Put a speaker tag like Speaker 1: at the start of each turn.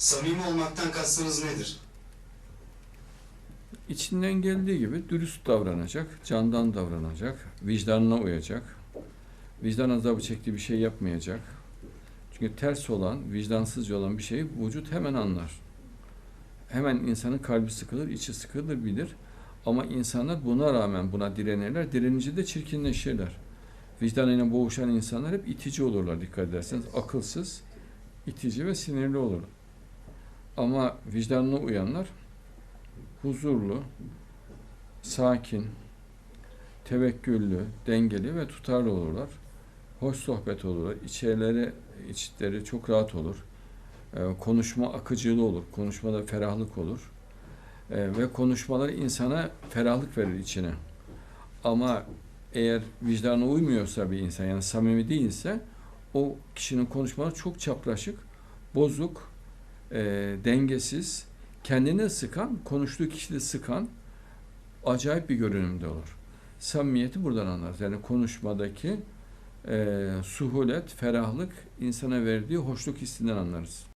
Speaker 1: Samimi olmaktan kastınız nedir?
Speaker 2: İçinden geldiği gibi dürüst davranacak, candan davranacak, vicdanına uyacak, vicdan azabı çektiği bir şey yapmayacak. Çünkü ters olan, vicdansızca olan bir şeyi vücut hemen anlar. Hemen insanın kalbi sıkılır, içi sıkılır, bilir. Ama insanlar buna rağmen buna direnirler. Direnince de çirkinleşirler. Vicdanıyla boğuşan insanlar hep itici olurlar dikkat ederseniz. Akılsız, itici ve sinirli olur. Ama vicdanına uyanlar huzurlu, sakin, tevekküllü, dengeli ve tutarlı olurlar. Hoş sohbet olurlar. İçerileri, içleri çok rahat olur. Ee, konuşma akıcılığı olur. Konuşmada ferahlık olur. Ee, ve konuşmalar insana ferahlık verir içine. Ama eğer vicdana uymuyorsa bir insan yani samimi değilse o kişinin konuşmaları çok çapraşık, bozuk, e, dengesiz, kendini sıkan, konuştuğu kişiyi sıkan acayip bir görünümde olur. Samimiyeti buradan anlarız. Yani konuşmadaki e, suhulet, ferahlık insana verdiği hoşluk hissinden anlarız.